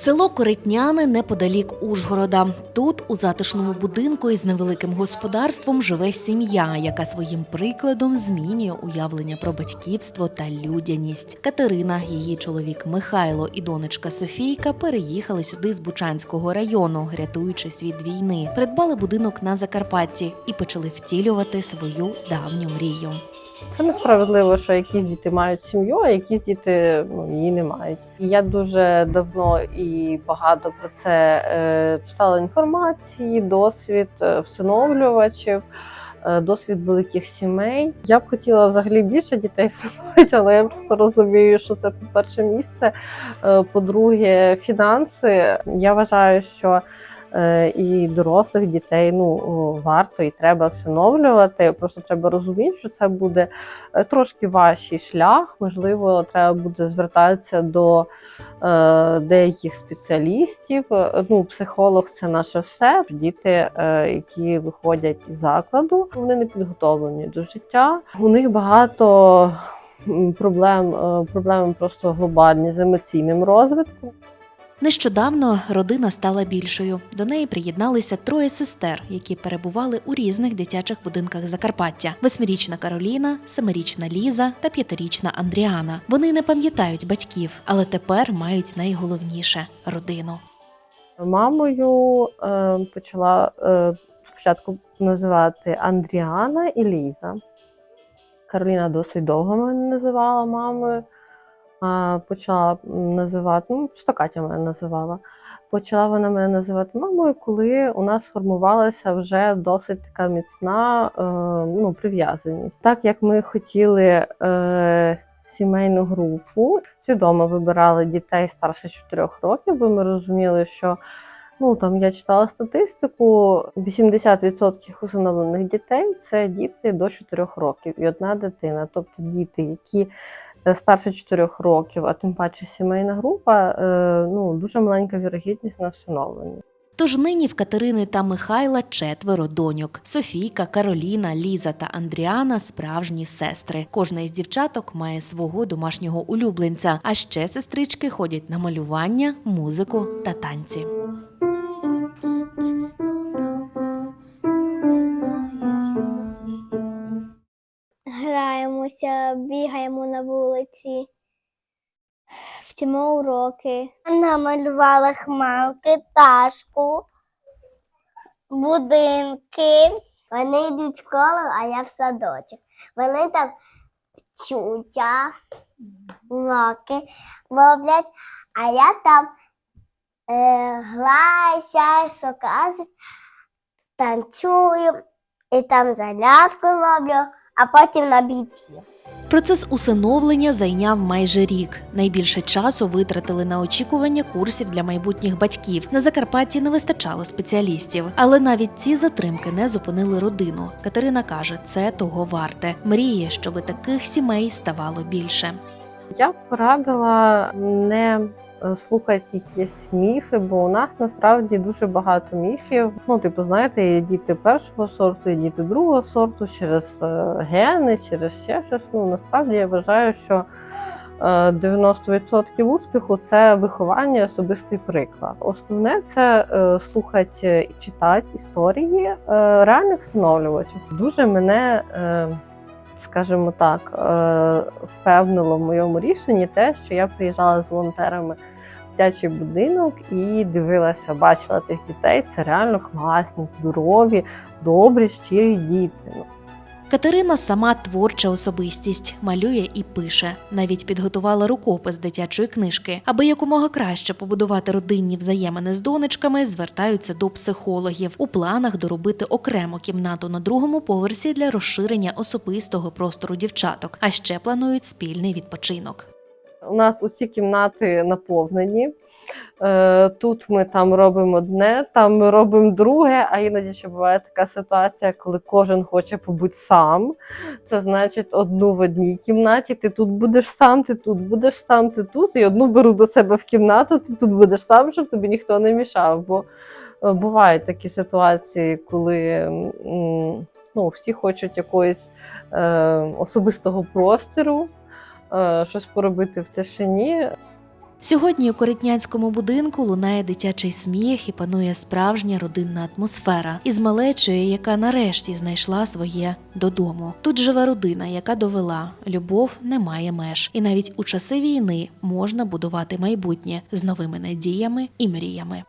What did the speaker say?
Село Коритняне неподалік Ужгорода. Тут, у затишному будинку із невеликим господарством, живе сім'я, яка своїм прикладом змінює уявлення про батьківство та людяність. Катерина, її чоловік Михайло і донечка Софійка переїхали сюди з Бучанського району, рятуючись від війни. Придбали будинок на Закарпатті і почали втілювати свою давню мрію. Це несправедливо, що якісь діти мають сім'ю, а якісь діти ну, її не мають. Я дуже давно і багато про це е, читала інформації, досвід е, всиновлювачів. е, Досвід великих сімей. Я б хотіла взагалі більше дітей всиновити, але я просто розумію, що це по перше місце. Е, По-друге, фінанси. Я вважаю, що і дорослих дітей ну варто і треба всиновлювати. Просто треба розуміти, що це буде е, трошки важчий шлях. Можливо, треба буде звертатися до е, деяких спеціалістів. Е, Ну, психолог це наше все. Діти, е, які виходять із закладу, вони не підготовлені до життя. У них багато проблем, е, проблеми просто глобальні з емоційним розвитком. Нещодавно родина стала більшою. До неї приєдналися троє сестер, які перебували у різних дитячих будинках Закарпаття: восьмирічна Кароліна, семирічна Ліза та п'ятирічна Андріана. Вони не пам'ятають батьків, але тепер мають найголовніше родину. Мамою е, почала е, спочатку називати Андріана і Ліза. Кароліна досить довго мене називала мамою. Почала називати, ну, просто Катя мене називала. Почала вона мене називати мамою, коли у нас сформувалася вже досить така міцна е, ну, прив'язаність. Так як ми хотіли е, сімейну групу, свідомо вибирали дітей старше 4 років, бо ми розуміли, що ну там я читала статистику: 80% усиновлених дітей це діти до 4 років і одна дитина. Тобто діти, які е, старше 4 років, а тим паче сімейна група, е, ну дуже маленька вірогідність на всиновлення. Тож нині в Катерини та Михайла четверо доньок: Софійка, Кароліна, Ліза та Андріана справжні сестри. Кожна із дівчаток має свого домашнього улюбленця. А ще сестрички ходять на малювання, музику та танці. Граємося, бігаємо на вулиці, вчимо уроки. Намалювала хмарки, пташку, будинки. Вони йдуть в школу, а я в садочок. Вони там вчуться, уроки ловлять, а я там е, граюся, кажуть, танцюю і там зарядку ловлю, а потім на бійці. Процес усиновлення зайняв майже рік. Найбільше часу витратили на очікування курсів для майбутніх батьків. На Закарпатті не вистачало спеціалістів, але навіть ці затримки не зупинили родину. Катерина каже, це того варте. Мріє, щоб таких сімей ставало більше. Я б порадила не слухати якісь міфи, бо у нас насправді дуже багато міфів. Ну, типу, знаєте, є діти першого сорту, є діти другого сорту через е, гени, через ще щось. Ну насправді я вважаю, що е, 90% успіху це виховання, особистий приклад. Основне це е, слухати і читати історії е, реальних встановлювачів. Дуже мене. Е, скажімо так, е, впевнило в моєму рішенні те, що я приїжджала з волонтерами в дитячий будинок і дивилася, бачила цих дітей. Це реально класні, здорові, добрі, щирі діти. Катерина сама творча особистість, малює і пише. Навіть підготувала рукопис дитячої книжки. Аби якомога краще побудувати родинні взаємини з донечками, звертаються до психологів. У планах доробити окрему кімнату на другому поверсі для розширення особистого простору дівчаток. А ще планують спільний відпочинок. У нас усі кімнати наповнені. Е, Тут ми там робимо одне, там ми робимо друге, а іноді ще буває така ситуація, коли кожен хоче побути сам. Це значить одну в одній кімнаті. Ти тут будеш сам, ти тут будеш сам, ти тут, і одну беру до себе в кімнату, ти тут будеш сам, щоб тобі ніхто не мішав. Бо е, бувають такі ситуації, коли ну, всі хочуть якогось е, особистого простору, щось поробити в тишині. Сьогодні у коритнянському будинку лунає дитячий сміх і панує справжня родинна атмосфера із малечою, яка нарешті знайшла своє додому. Тут живе родина, яка довела, любов не має меж, і навіть у часи війни можна будувати майбутнє з новими надіями і мріями.